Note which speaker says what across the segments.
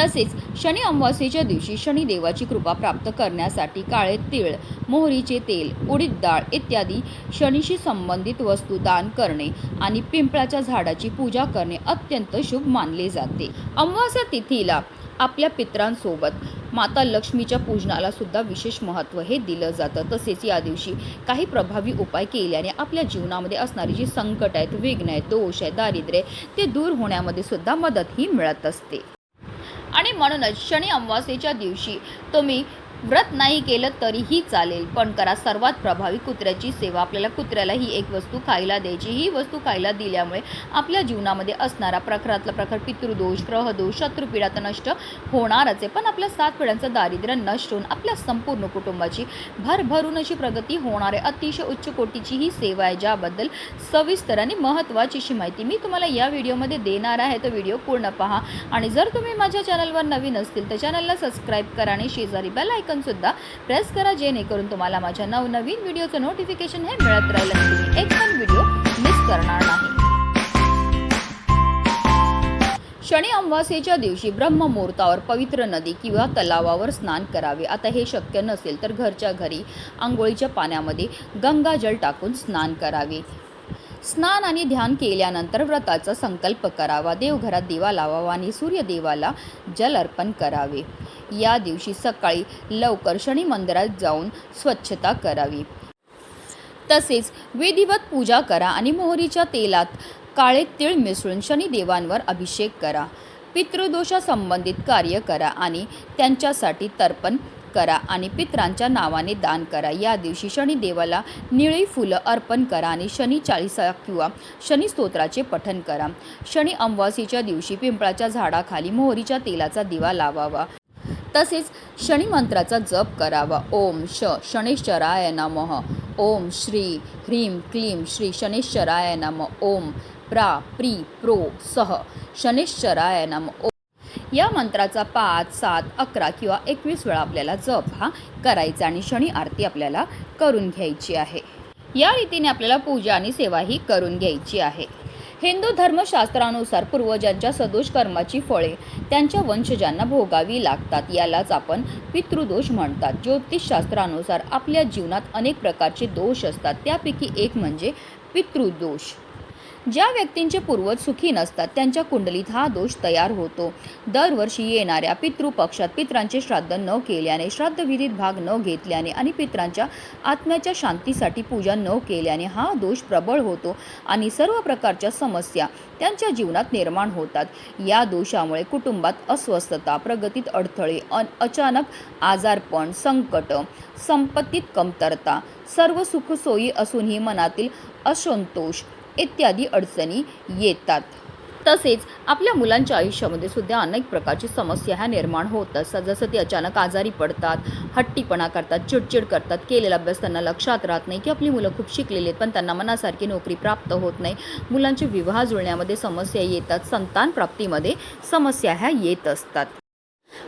Speaker 1: तसेच शनी अमावस्येच्या दिवशी शनिदेवाची कृपा प्राप्त करण्यासाठी काळे तीळ मोहरीचे तेल उडीद डाळ इत्यादी शनीशी संबंधित वस्तू दान करणे आणि पिंपळाच्या झाडाची पूजा करणे अत्यंत शुभ मानले जाते. अमावस्या तिथीला आपल्या पित्रांसोबत माता लक्ष्मीच्या पूजनाला सुद्धा विशेष महत्त्व हे दिलं जातं. तसेच या दिवशी काही प्रभावी उपाय केल्याने आपल्या जीवनामध्ये असणारी जी संकट आहेत विघ्न आहेत दोष आहे दारिद्र्य आहे, ते दूर होण्यामध्ये सुद्धा मदत ही मिळत असते. म्हणूनच शनी अमावास्येच्या दिवशी तुम्ही व्रत नाही केलं तरीही चालेल पण करा सर्वात प्रभावी कुत्र्याची सेवा. आपल्याला कुत्र्याला ही एक वस्तू खायला द्यायची ही वस्तू खायला दिल्यामुळे आपल्या जीवनामध्ये असणारा प्रखरातला प्रखर पितृदोष ग्रहदोष शत्रुपीडा तर नष्ट होणारच आहे. पण आपल्या सात पिढ्यांचं दारिद्र्य नष्ट होऊन आपल्या संपूर्ण कुटुंबाची भरभरून अशी प्रगती होणार आहे. अतिशय उच्च कोटीची ही सेवा आहे ज्याबद्दल सविस्तर आणि महत्त्वाची अशी माहिती मी तुम्हाला या व्हिडिओमध्ये देणार आहे. तर व्हिडिओ पूर्ण पहा. आणि जर तुम्ही माझ्या चॅनलवर नवीन असतील तर चॅनलला सबस्क्राईब करा आणि शेजारी बेल आयकन सुद्धा प्रेस करा जेणेकरून तुम्हाला माझ्या नवनवीन व्हिडिओचं नोटिफिकेशन हे मिळत राहील आणि तुम्ही एक पण व्हिडिओ मिस करणार नाही. शनी अमावास्येच्या दिवशी ब्रह्ममुहूर्तावर पवित्र नदी किंवा तलावावर स्नान करावे. आता हे शक्य नसेल तर घरच्या घरी आंघोळीच्या पाण्यामध्ये गंगाजल टाकून स्नान करावे. स्नान आणि ध्यान केल्यानंतर व्रताचा संकल्प करावा. देवघरात दिवा लावावा आणि सूर्यदेवाला जल अर्पण करावे. या दिवशी सकाळी लवकर शनी मंदिरात जाऊन स्वच्छता करावी. तसेच विधिवत पूजा करा आणि मोहरीच्या तेलात काळे तीळ मिसळून शनिदेवांवर अभिषेक करा. पितृदोषासंबंधित कार्य करा आणि त्यांच्यासाठी तर्पण करा आणि पित्रांच्या नावाने दान करा. या दिवशी शनिदेवाला निळी फुलं अर्पण करा आणि शनी चाळीसा किंवा शनी स्तोत्राचे पठन करा. शनी अमावासीच्या दिवशी पिंपळाच्या झाडाखाली मोहरीच्या तेलाचा दिवा लावावा. तसेच शनिमंत्राचा जप करावा. ओम श शनेश्वराय नमः. ओम श्री ह्रीं क्लीं श्री शनेश्वराय नम. ओम प्रा प्री प्रो सह शनेश्वराय नम. ओम या मंत्राचा पाच सात अकरा किंवा एकवीस वेळा आपल्याला जप हा करायचा आणि शनी आरती आपल्याला करून घ्यायची आहे. या रीतीने आपल्याला पूजा आणि सेवा ही करून घ्यायची आहे. हिंदू धर्मशास्त्रानुसार पूर्वजांच्या सदोष कर्माची फळे त्यांच्या वंशजांना भोगावी लागतात यालाच आपण पितृदोष म्हणतात. ज्योतिषशास्त्रानुसार आपल्या जीवनात अनेक प्रकारचे दोष असतात त्यापैकी एक म्हणजे पितृदोष. ज्या व्यक्तींचे पूर्वज सुखी नसतात त्यांच्या कुंडलीत हा दोष तयार होतो. दरवर्षी येणाऱ्या पितृपक्षात पित्रांचे श्राद्ध न केल्याने श्राद्धविधीत भाग न घेतल्याने आणि पित्रांच्या आत्म्याच्या शांतीसाठी पूजा न केल्याने हा दोष प्रबळ होतो आणि सर्व प्रकारच्या समस्या त्यांच्या जीवनात निर्माण होतात. या दोषामुळे कुटुंबात अस्वस्थता प्रगतीत अडथळे अन अचानक आजारपण संकट संपत्तीत कमतरता सर्व सुखसोयी असूनही मनातील असंतोष इत्यादी अडचणी येतात. तसेच आपल्या मुलांच्या आयुष्यामध्ये सुद्धा अनेक प्रकारची समस्या ह्या निर्माण होत असतात. जसं ते अचानक आजारी पडतात हट्टीपणा करतात चिडचिड करतात केलेला अभ्यास त्यांना लक्षात राहत नाही की आपली मुलं खूप शिकलेली आहेत पण त्यांना मनासारखी नोकरी प्राप्त होत नाही. मुलांचे विवाह जुळण्यामध्ये समस्या येतात संतान प्राप्तीमध्ये समस्या ह्या येत असतात.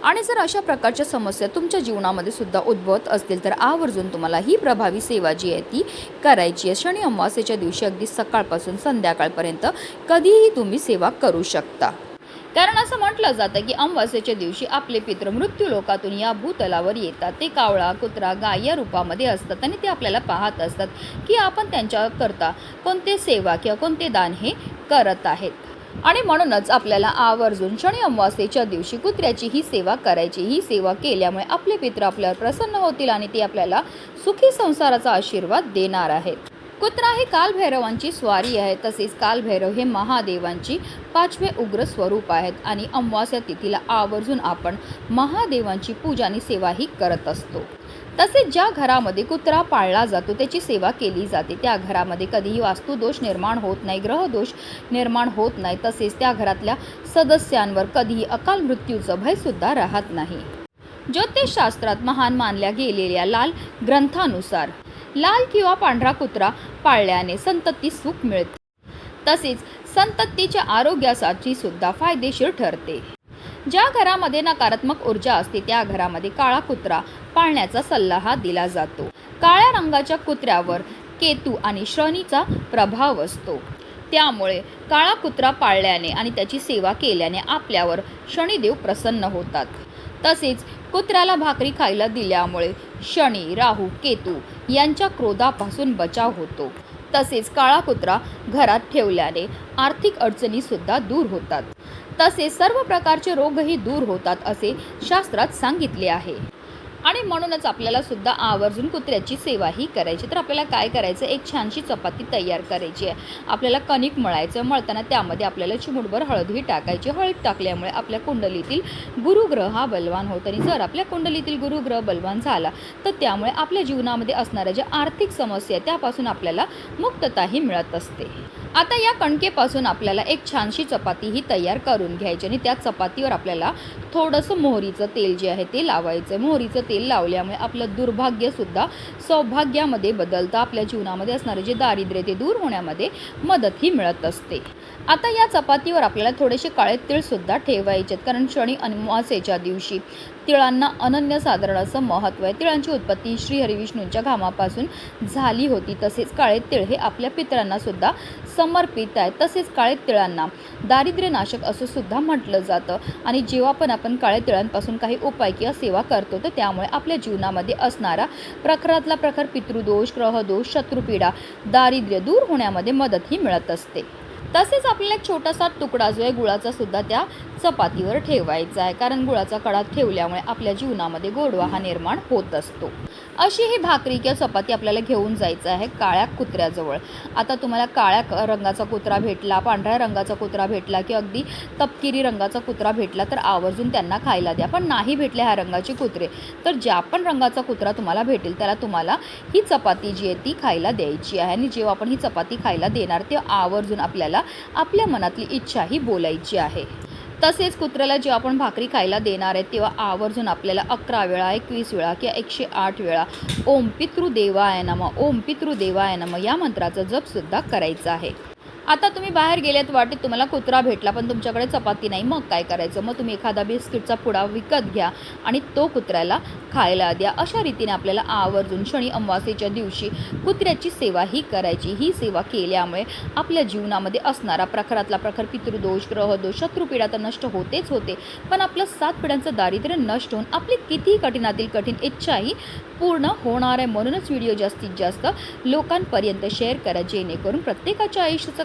Speaker 1: आणि जर अशा प्रकारच्या समस्या तुमच्या जीवनामध्ये सुद्धा उद्भवत असतील तर आवर्जून तुम्हाला ही प्रभावी सेवा जी आहे ती करायची आहे. शनी अमावास्येच्या दिवशी अगदी सकाळपासून संध्याकाळपर्यंत कधीही तुम्ही सेवा करू शकता. कारण असं म्हटलं जातं की अमावास्येच्या दिवशी आपले पित्र मृत्यू लोकातून या भूतलावर येतात. ते कावळा कुत्रा गाय या रूपामध्ये असतात आणि ते आपल्याला पाहत असतात की आपण त्यांच्याकरता कोणते सेवा किंवा कोणते दान हे करत आहेत. आणि म्हणूनच आपल्याला आवर्जून शनी अमावास्येच्या दिवशी कुत्र्याची ही सेवा करायची. ही सेवा केल्यामुळे आपले पित्र आपल्यावर प्रसन्न होतील आणि ते आपल्याला सुखी संसाराचा आशीर्वाद देणार आहेत. कुत्रा हे कालभैरवांची स्वारी आहे. तसेच कालभैरव हे महादेवांची पाचवे उग्र स्वरूप आहेत. आणि अमावास्या तिथीला आवर्जून आपण महादेवांची पूजा आणि सेवाही करत असतो. तसेच ज्या घरामध्ये कुत्रा पाळला जातो त्याची सेवा केली जाते. त्या घरामध्ये कधीही वास्तुदोष निर्माण होत नाही ग्रहदोष निर्माण होत नाही. तसेच त्या घरातल्या सदस्यांवर कधीही अकाल मृत्यूचं भयसुद्धा राहत नाही. ज्योतिषशास्त्रात महान मानल्या गेलेल्या लाल ग्रंथानुसार लाल किंवा पांढरा कुत्रा पाळल्याने संतती सुख मिळते. तसेच संततीच्या आरोग्यासाठी सुद्धा फायदेशीर ठरते. ज्या घरामध्ये नकारात्मक ऊर्जा असते त्या घरामध्ये काळा कुत्रा पाळण्याचा सल्ला हा दिला जातो. काळ्या रंगाच्या कुत्र्यावर केतू आणि शनीचा प्रभाव असतो. त्यामुळे काळा कुत्रा पाळल्याने आणि त्याची सेवा केल्याने आपल्यावर शनिदेव प्रसन्न होतात. तसेच कुत्र्याला भाकरी खायला दिल्यामुळे शनी राहू केतू यांच्या क्रोधापासून बचाव होतो. तसेच काळा कुत्रा घरात ठेवल्याने आर्थिक अडचणीसुद्धा दूर होतात. तसेच सर्व प्रकारचे रोगही दूर होतात असे शास्त्रात सांगितले आहे. आणि म्हणूनच आपल्याला सुद्धा आवर्जून कुत्र्याची सेवाही करायची. तर आपल्याला काय करायचं? एक छानशी चपाती तयार करायची आहे. आपल्याला कणिक मळायचं मळताना त्यामध्ये आपल्याला चिमुटभर हळदही टाकायची हळद टाकल्यामुळे आपल्या कुंडलीतील गुरुग्रह हा बलवान होतो. आणि जर आपल्या कुंडलीतील गुरुग्रह बलवान झाला तर त्यामुळे आपल्या जीवनामध्ये असणाऱ्या ज्या आर्थिक समस्या आहेत त्यापासून आपल्याला मुक्तताही मिळत असते. आता या कणकेपासून आपल्याला एक छानशी चपाती ही तयार करून घ्यायची आणि त्या चपातीवर आपल्याला थोडंसं मोहरीचं तेल जे आहे ते लावायचं मोहरीचं तेल लावल्यामुळे आपलं दुर्भाग्यसुद्धा सौभाग्यामध्ये बदलतं. आपल्या जीवनामध्ये असणारे जे दारिद्र्य ते दूर होण्यामध्ये मदतही मिळत असते. आता या चपातीवर आपल्याला थोडेसे काळे तिळसुद्धा ठेवायचे आहेत कारण शनी अनुमासेच्या दिवशी तिळांना अनन्यसाधारण असं महत्त्व आहे. तिळांची उत्पत्ती श्री हरिविष्णूंच्या घामापासून झाली होती. तसेच काळे तिळ हे आपल्या पितरांनासुद्धा स समर्पित आहे तसेच काळे तिळांना. दारिद्र्यनाशक असं सुद्धा म्हटलं जातं. आणि जेव्हा पण आपण काळे तिळांपासून काही उपाय किंवा सेवा करतो तर त्यामुळे आपल्या जीवनामध्ये असणारा प्रखरातला प्रखर पितृदोष ग्रहदोष शत्रुपीडा दारिद्र्य दूर होण्यामध्ये मदतही मिळत असते. तसेच आपल्याला एक छोटासा तुकडा जो आहे गुळाचा सुद्धा त्या चपातीवर ठेवायचा आहे. कारण गुळाचा कडा ठेवल्यामुळे आपल्या जीवनामध्ये गोडवा हा निर्माण होत असतो. अशी ही भाकरी किंवा चपाती आपल्याला घेऊन जायचं आहे काळ्या कुत्र्याजवळ. आता तुम्हाला काळ्या रंगाचा कुत्रा भेटला पांढऱ्या रंगाचा कुत्रा भेटला किंवा अगदी तपकिरी रंगाचा कुत्रा भेटला तर आवर्जून त्यांना खायला द्या. पण नाही भेटले ह्या रंगाचे कुत्रे तर ज्या पण रंगाचा कुत्रा तुम्हाला भेटेल त्याला तुम्हाला ही चपाती जी आहे ती खायला द्यायची आहे. आणि जेव्हा आपण ही चपाती खायला देणार तेव्हा आवर्जून आपल्याला आपल्या मनातली इच्छा ही बोलायची आहे. तसेच कुत्र्याला जेव्हा आपण भाकरी खायला देणार आहे तेव्हा आवर्जून आपल्याला अकरा वेळा एकवीस वेळा किंवा एकशे आठ वेळा ओम पितृदेवाय नम ओम पितृदेवाय नम या मंत्राचा जपसुद्धा करायचा आहे. आता तुम्ही बाहेर गेल्यात वाटेत तुम्हाला कुत्रा भेटला पण तुमच्याकडे चपाती नाही. मग काय करायचं? मग तुम्ही एखादा बिस्किटचा पुडा विकत घ्या आणि तो कुत्र्याला खायला द्या. अशा रीतीने आपल्याला आवर्जून शनी अमावास्येच्या दिवशी कुत्र्याची सेवा ही करायची. ही सेवा केल्यामुळे आपल्या जीवनामध्ये असणारा प्रखरातला प्रखर पितृदोष ग्रहदोष शत्रुपीडा तर नष्ट होतेच होते. पण आपलं सात पिढ्यांचं दारिद्र्य नष्ट होऊन आपली कितीही कठीणातील कठीण इच्छाही पूर्ण होणार आहे. म्हणूनच व्हिडिओ जास्तीत जास्त लोकांपर्यंत शेअर करा जेणेकरून प्रत्येकाच्या आयुष्याचं